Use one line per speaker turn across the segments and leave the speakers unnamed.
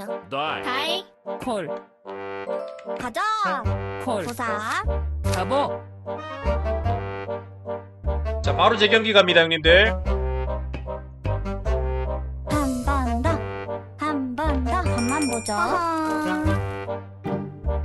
죽어요.
다이
다이.
콜
가자.
콜
보사.
가보
자 바로 재경기 갑니다 형님들
한 번 더. 한 번 더. 간만 보죠.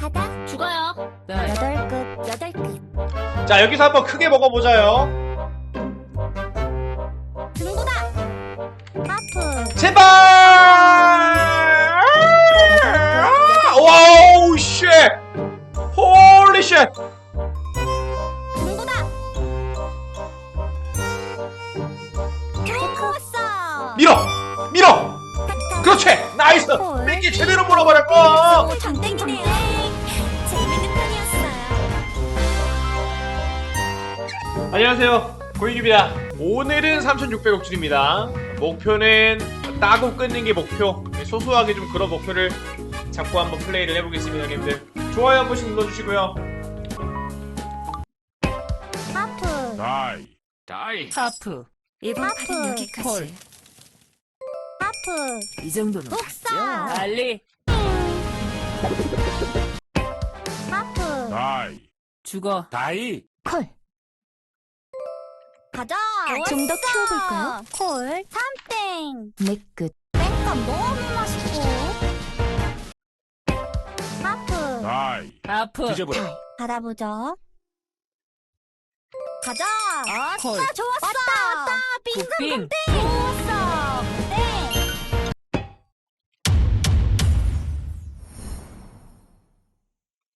가다. 죽어요.
다이
여덟 끝. 여덟 끝.
자 여기서 한번 크게 먹어보자요
등보다. 하프.
제발 뺑기 제대로 물어버렸고
오, 장땡이네요. 재밌는 편이었어요.
안녕하세요 고인입니다 오늘은 3600억 줄입니다 목표는 따고 끊는 게 목표 소소하게 좀 그런 목표를 잡고 한번 플레이를 해보겠습니다 형님들 좋아요 한 번씩 눌러주시고요
하프.
다이 다이 하프
하프.
팔은 여기까지.
콜.
하프.
이 정도는
독사.
봤죠 빨리
하프.
다이
죽어
다이
콜. 가자. 좀더 키워볼까요? 콜. 삼땡.
내 끝.
땡감 너무 맛있고. 하프.
다이
하프
뒤져보라
받아보죠. 가자.
콜.
아싸 좋았어. 왔다 왔다.
굿빙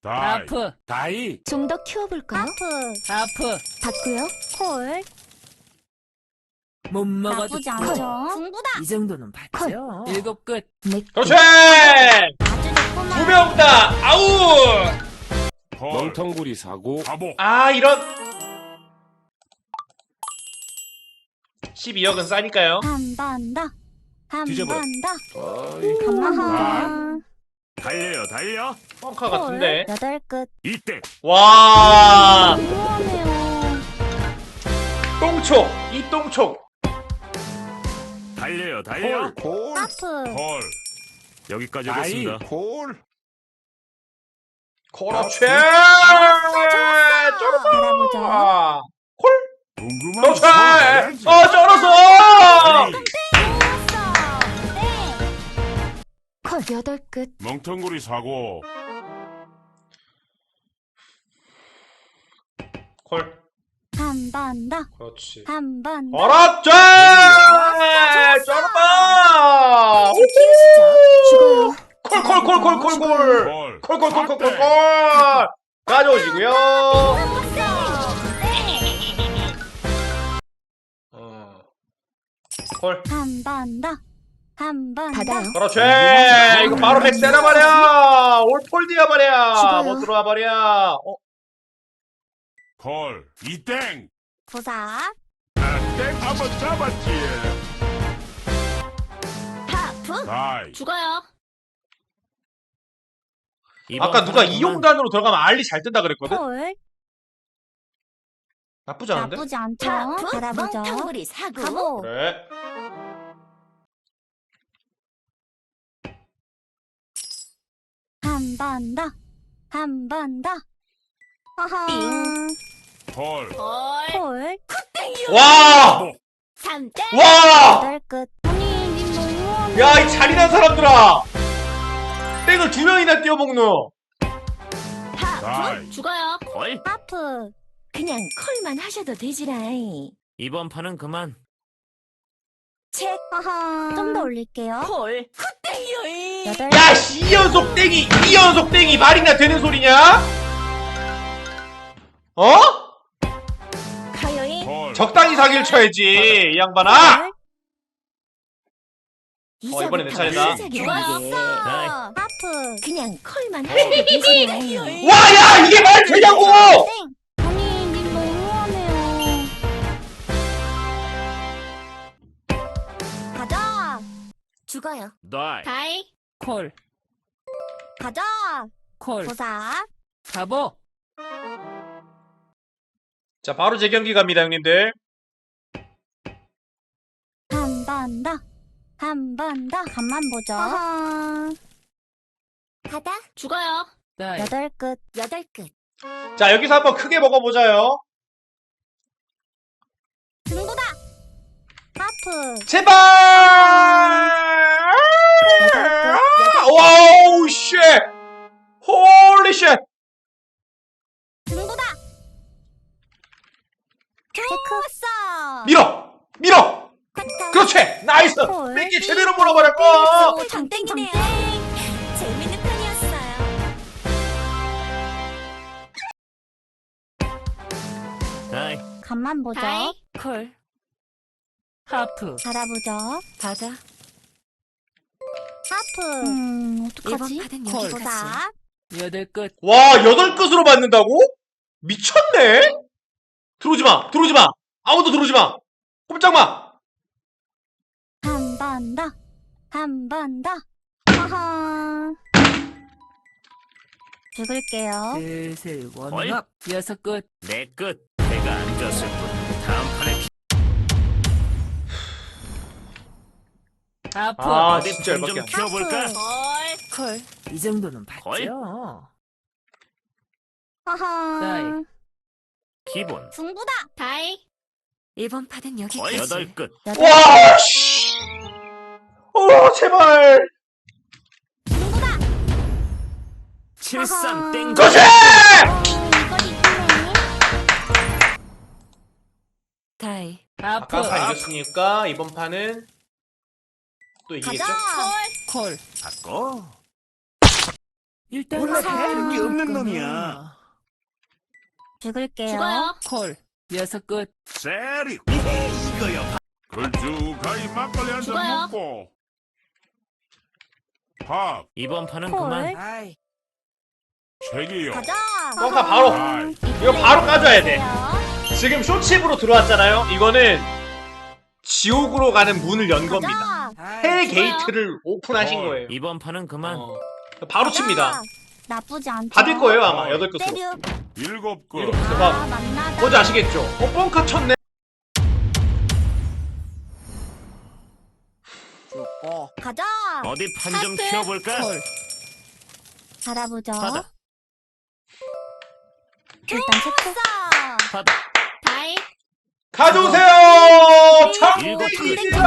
다이
하프
다이
좀 더 키워볼까요?
하프.
하프
받고요.
콜.
못 먹어도
나쁘지
콜.
않죠. 중보다.
이 정도는 봤죠 일곱
끝내 끝.
그렇지
아주 좋구만.
두 명 다 아웃
멍텅구리 사고 가보
아 이런 12억은 싸니까요
한 번 더. 한
뒤져봐요.
번 더.
다이
간만
아하. 달려요 달려.
펑카 같은데.
여덟 끝.
이때.
와.
궁금하네요.
똥촉 이 똥촉.
달려요 달려. 콜
하프.
콜. 여기까지
다이.
오겠습니다. 콜.
그렇지
알아보죠.
아,
궁금한 거 해야지.
어 쩔었어.
콜. 여덟 끝.
멍텅구리 사고
콜
한 번 더.
그렇지
한 번 더.
그렇지 쩔었다
죽어요.
콜콜콜콜콜콜
콜
콜콜콜콜콜콜 가져오시고요 어. 콜
한 번 더. 한번 더.
그렇지 이거 바로 맥 때려버려 올폴 뛰어버려
죽어요.
못 들어와 버려 어?
콜 이땡
보사.
나땡 한번 잡았지
하프.
다이
죽어요.
아까 누가 이용단으로 들어가면 알리 잘 뜬다 그랬거든?
콜.
나쁘지 않은데?
나쁘지 않죠. 알아보죠.
사고.
가보.
그래
번 더. 한 번 더. 허허.
콜
콜.
와! 와!
여덟 끝. 아니, 님 너무하네.
야, 이 잔인한 사람들아! 땡을 두 명이나 띄워먹노!
다이
죽어요.
콜
하프.
그냥 콜만 하셔도 되지라이.
이번 판은 그만
책. 허허. 좀더 올릴게요.
콜. 굿땡이요.
여덟.
야, 씨, 이 연속 땡이, 이 연속 땡이 말이나 되는 소리냐? 어?
가요이.
콜
적당히 사기를 쳐야지, 이 양반아!
콜.
어, 이번엔 내 차례다.
좋았어. 하프.
그냥 콜만 하셔도 되지라이.
와, 야, 이게 말 되냐고!
땡. 죽어요.
다이
다이.
콜
가자.
콜
보사.
가보
자, 바로 재경기 갑니다, 형님들.
한 번 더. 한 번 더. 간만 보죠. 어허.
바다. 죽어요.
다이.
여덟 끝.
여덟 끝.
자 여기서 한번 크게 먹어보자요.
승부다. 하프.
제발! 쉣!
승부다. 체크.
밀어! 밀어! 그렇지! 나이스!
헐.
뺏기 제대로 물어버렸고!
오, 장땡이네요.
재밌는 편이었어요.
다이.
간만 보죠.
다이.
콜. 하프.
바라보죠.
바다.
하프. 음, 어떡하지?
이번 판은
콜.
보다.
여덟 끝.
와, 여덟 끝으로 받는다고? 미쳤네? 들어오지 마! 들어오지 마! 아무도 들어오지 마! 꼼짝 마!
한 번 더. 한 번 더. 허허. 죽을게요.
슬슬
어이.
원업. 여섯 끝. 내 끝. 내가 앉았을 뿐. 다음 판에 피...
아,
어디
진짜
좀
열받게
키워볼까?
하프.
콜. 이 정도는
콜.
봤죠.
허허.
다이. 기본.
승부다.
다이. 이번 판은 여기까지.
여덟 끝.
와, 씨! 어, 제발!
승부다.
칠삼 땡.
이걸 이기네.
다이.
아까 판 이겼으니까 이번 판은 또 이기겠죠?
가자.
콜. 바꿔. 일단
원래
사-
배는 게
없는 놈이야.
죽을게요.
죽어요.
콜. 여섯 끝.
세리 이거요 걸쭉하게 막걸리 한 잔
죽어요.
먹고 밥
이번 판은
콜.
그만.
책이요
가자.
뻥카 바로. 이거 바로 까줘야 돼. 지금 쇼칩으로 들어왔잖아요? 이거는 지옥으로 가는 문을 연 겁니다.
가자.
헬. 게이트를 오픈하신
어.
거예요.
이번 판은 그만.
어. 바로 칩니다.
가자. 나쁘지 않죠.
받을 거예요, 아마.
어.
여덟 끝으로.
때려.
일곱 그
일곱.
아, 만나다.
뭔지 아시겠죠? 어, 뻥카 쳤네?
가자.
어디 판 좀
하트.
키워볼까? 콜.
바라보죠.
바다.
일단 체크.
바다.
다이.
가져오세요!
일곱 끝.
장땡입니다!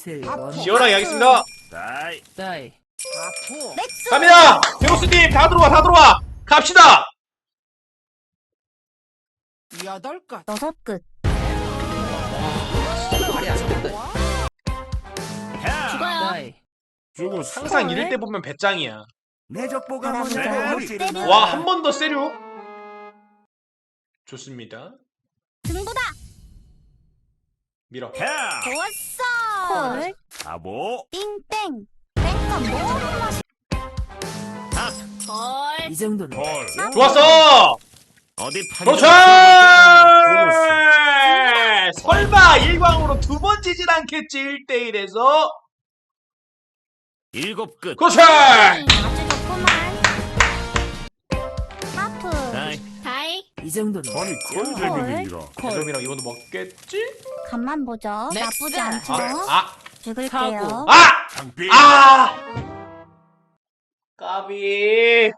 슬슬 원업.
시원하게 하겠습니다.
다이. 다이.
갑니다! 배우스님, 다 들어와, 다 들어와! 갑시다!
여덟 끝.
여섯 끝.
다이.
죽었어
항상
헐.
이럴 때 보면 배짱이야.
내 적보가.
와, 한 번 더 세류? 좋습니다.
승부다.
밀어.
야
좋았어. 콜.
바보
띵땡. 땡건 너무 맛있.
걸.
이 정도는
헐?
좋았어!
어디! 좀 키워볼까?
설마 일광으로 두 번 지진 않겠지, 1대1에서?
일곱 끝.
아주 좋구만. 하프.
다이. 정도는
아니
봤죠?
큰 재민이라
콜.
대dom이랑 이번도 먹겠지?
간만 보죠.
넥스.
나쁘지 않죠.
아,
죽을게요.
사고.
아!
장비
아! 까비.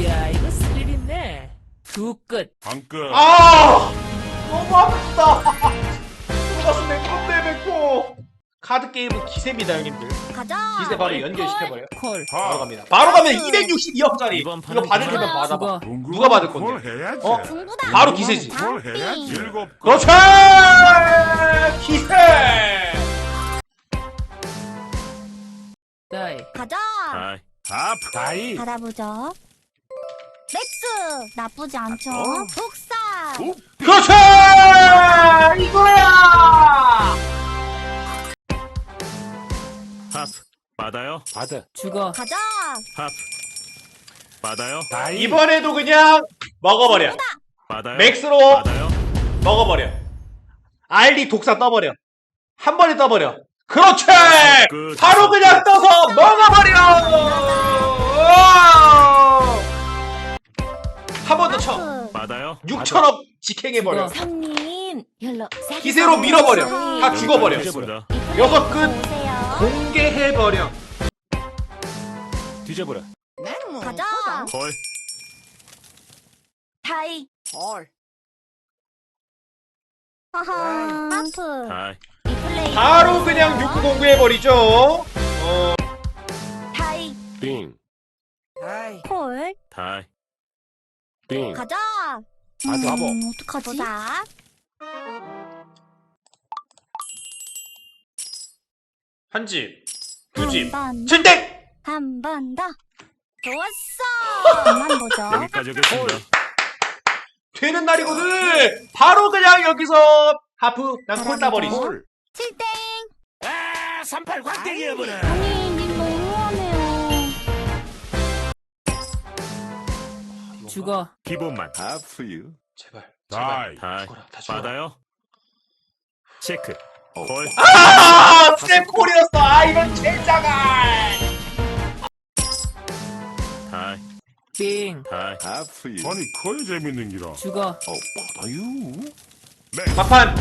이야 이거 스릴 있네. 두 끝.
방끝
아! 너무 아프다. 카드 게임은 기세입니다, 형님들.
가자.
기세 바로 연결시켜버려.
콜.
바로
밥
갑니다. 바로 가면
나이스.
262억짜리.
이번
이거
판은
받을. 때면 받아봐.
죽어.
누가 받을 건데?
해야지
어?
승부다.
바로 기세지.
뭘 해야지 일곱 끝
그렇지! 기세!
다이.
가자.
다이.
밥 다이
바라보죠. 맥스. 나쁘지 않죠.
어.
복사.
우.
그렇지! 이거야!
받아요. 받아. 죽어.
가자.
하프. 받아요.
다이
이번에도 그냥 먹어버려.
받아요.
맥스로
받아요.
먹어버려. 알리 독사 떠버려. 한 번에 떠버려. 그렇지!
그
바로 그냥 떠서 먹어버려! 한 번 더 쳐.
받아요.
6천억 직행해버려.
퀸 옐로
기세로 밀어버려. 다 죽어버려. 여섯 끝 공개해버려.
뒤져보라.
가자
콜.
다이 하하 하프
다이.
리플레이
바로 그냥 6 공개해버리죠. 어,
다이
빙.
콜
다이.
빙.
가자
아주 바보.
음, 어떡하지 보자
한 집, 두 집, 진택!
한 번 더. 좋았어. 그만 보죠.
여기까지 하겠습니다.
되는 날이거든! 바로 그냥 여기서 하프, 난콜 따버리지.
콜.
칠땡.
아, 38 광땡이여보라.
아니, 님 너무하네요.
죽어.
기본만.
아프유.
제발, 제발. 죽어라, 다 죽어라.
받아요. 체크. 콜.
아! 쌤콜이었어! 아, 이런 젠장아!
빙.
아프유. 아니 커야 재밌는 기라.
죽어.
어 받아요.
막판!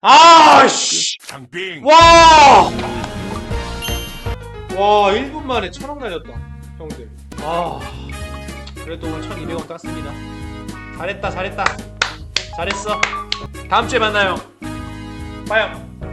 아, 씨!
장빙.
와! 와, 1분 만에 천원 날렸다, 형들. 아, 그래도 오늘 1200원 땄습니다. 잘했다, 잘했다. 잘했어. 다음 주에 만나요. 빠요.